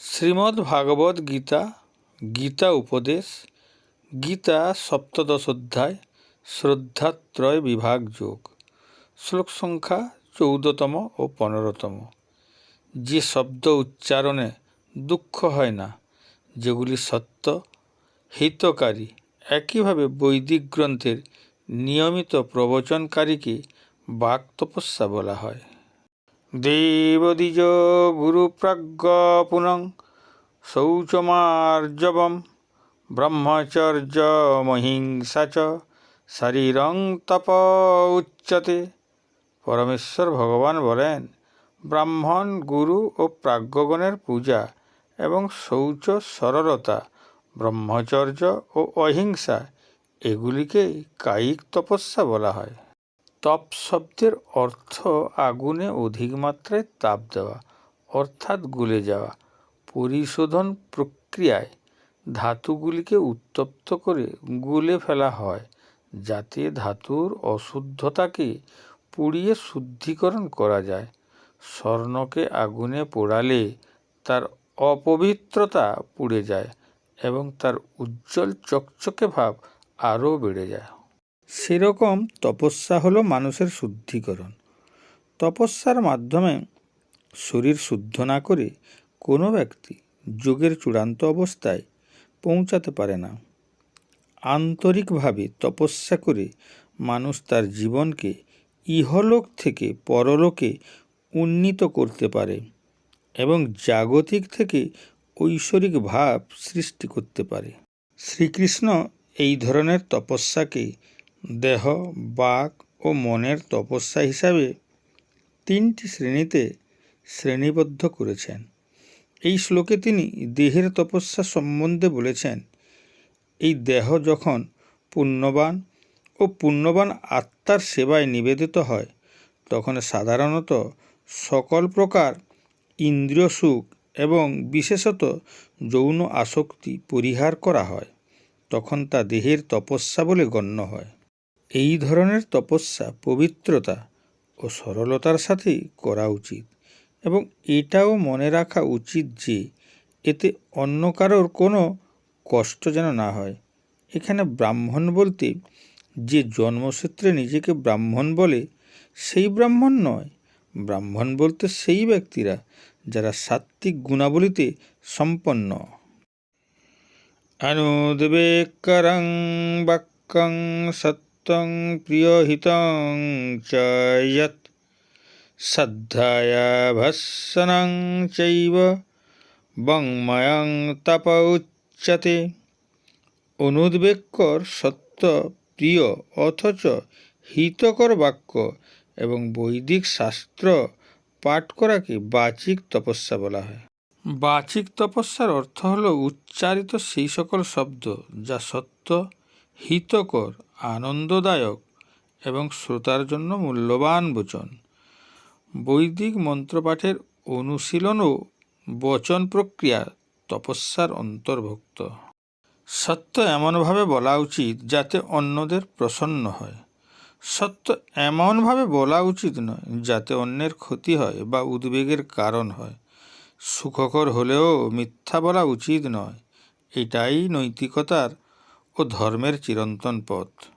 শ্রীমদ্ ভাগবত গীতা গীতা উপদেশ, গীতা সপ্তদশ অধ্যায়, শ্রদ্ধাত্রয় বিভাগ যোগ। শ্লোক সংখ্যা চৌদ্দতম ও পনেরোতম। যে শব্দ উচ্চারণে দুঃখ হয় না, যেগুলি সত্য, হিতকারী, একইভাবে বৈদিক গ্রন্থের নিয়মিত প্রবচনকারীকে বাক তপস্যা বলা হয়। দেবদ্বিজ গুরুপ্রাজ্ঞ পুনং শৌচমার্জবম ব্রহ্মচর্যমহিংসা চ শারীরং তপ উচ্চতে। পরমেশ্বর ভগবান বলেন, ব্রাহ্মণ, গুরু ও প্রাজ্ঞগণের পূজা এবং শৌচ সরলতা, ব্রহ্মচর্য ও অহিংসা, এগুলিকে কায়িক তপস্যা বলা হয়। তপ শব্দের অর্থ আগুনে অধিক মাত্রায় তাপ দেওয়া, অর্থাৎ গুলে যাওয়া, পরিশোধন প্রক্রিয়ায় ধাতুগুলিকে উত্তপ্ত করে গুলে ফেলা হয়, যাতে ধাতুর অশুদ্ধতাকে পুড়িয়ে শুদ্ধিকরণ করা যায়। স্বর্ণকে আগুনে পোড়ালে তার অপবিত্রতা পুড়ে যায় এবং তার উজ্জ্বল চকচকে ভাব আরও বেড়ে যায়। সেরকম তপস্যা হলো মানুষের শুদ্ধিকরণ। তপস্যার মাধ্যমে শরীর শুদ্ধ না করে কোনো ব্যক্তি যোগের চূড়ান্ত অবস্থায় পৌঁছাতে পারে না। আন্তরিকভাবে তপস্যা করে মানুষ তার জীবনকে ইহলোক থেকে পরলোকে উন্নীত করতে পারে এবং জাগতিক থেকে ঐশ্বরিক ভাব সৃষ্টি করতে পারে। শ্রীকৃষ্ণ এই ধরনের তপস্যাকে দেহ, বাক ও মনের তপস্যা হিসাবে তিনটি শ্রেণীতে শ্রেণীবদ্ধ করেছেন। এই শ্লোকে তিনি দেহের তপস্যা সম্বন্ধে বলেছেন, এই দেহ যখন পুণ্যবান ও পুণ্যবান আত্মার সেবায় নিবেদিত হয়, তখন সাধারণত সকল প্রকার ইন্দ্রিয় সুখ এবং বিশেষত যৌন আসক্তি পরিহার করা হয়, তখন তা দেহের তপস্যা বলে গণ্য হয়। এই ধরনের তপস্যা, পবিত্রতা ও সরলতার সাথেই করা উচিত এবং এটাও মনে রাখা উচিত যে এতে অন্য কারোর কোনো কষ্ট যেন না হয়। এখানে ব্রাহ্মণ বলতে যে জন্মসূত্রে নিজেকে ব্রাহ্মণ বলে, সেই ব্রাহ্মণ নয়। ব্রাহ্মণ বলতে সেই ব্যক্তিরা যারা সাত্ত্বিক গুণাবলীতে সম্পন্ন। অনুদ্বেগকরং বাক্যং সত্যং প্রিয়হিতং চ যৎ ভৎসনং চৈব বংময়ং তপ উচ্যতে অনুদ্বেগকর সত্য প্রিয় অথচ হিতকর বাক্য এবং বৈদিক শাস্ত্র পাঠ করাকে বাচিক তপস্যা বলা হয়। বাচিক তপস্যার অর্থ হল উচ্চারিত সেই সকল শব্দ যা সত্য, হিতকর আনন্দদায়ক এবং শ্রোতার জন্য মূল্যবান বচন। বৈদিক মন্ত্রপাঠের অনুশীলন ও বচন প্রক্রিয়া তপস্যার অন্তর্ভুক্ত। সত্য এমনভাবে বলা উচিত যাতে অন্যদের প্রসন্ন হয়। সত্য এমনভাবে বলা উচিত নয় যাতে অন্যের ক্ষতি হয় বা উদ্বেগের কারণ হয়। সুখকর হলেও মিথ্যা বলা উচিত নয়। এটাই নৈতিকতার ও ধর্মের চিরন্তন পথ।